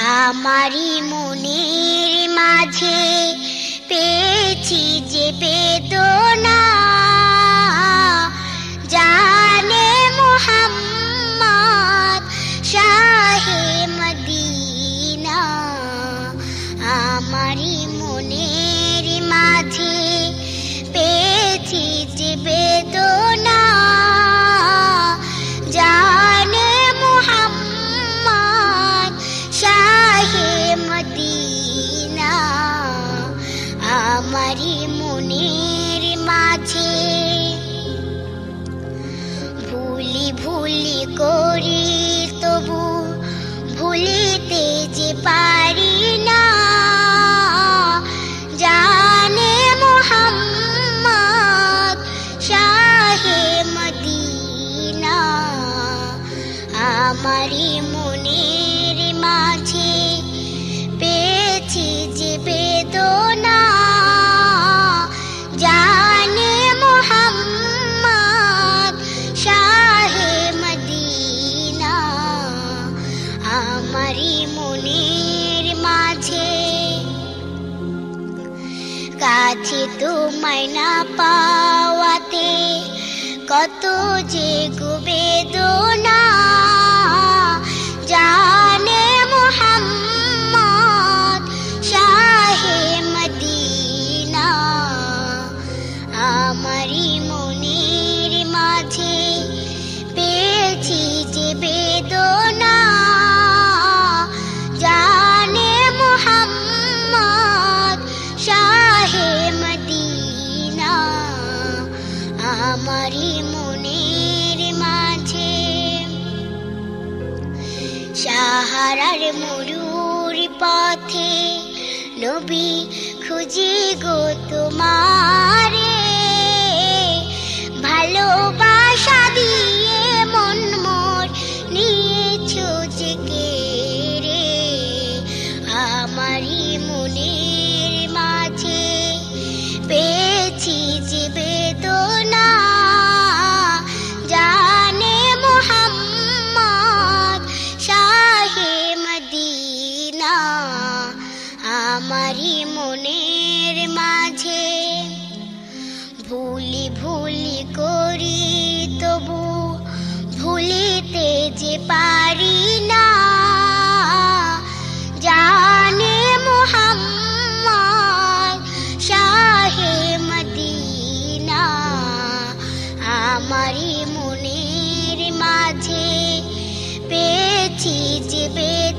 আমারই মনের মাঝে পেয়েছি যে বেদনা। আমারই মনের মাঝে। ভুলি ভুলি করি তবু ভুলিতে যে পারি না। জানে আমারই মনের মাঝে। কাছে তোমায় না পাওয়াতে কত যে গুবেদনা জানে মোহাম্মদ শাহে মদিনা আমারই মনের আমারই মনের মাঝে। সাহারার মরুর পথে নবী খুঁজি গো তোমারে। ভালোবাসা দিয়ে মন মোর নিয়েছো যে রে? আমারই মনের ভুলি ভুলি করি, তবু ভুলিতে যে পারি না। জানে মোহাম্মদ শাহে মদিনা আমারি মনের মাঝে পেয়েছি যে পেয়ে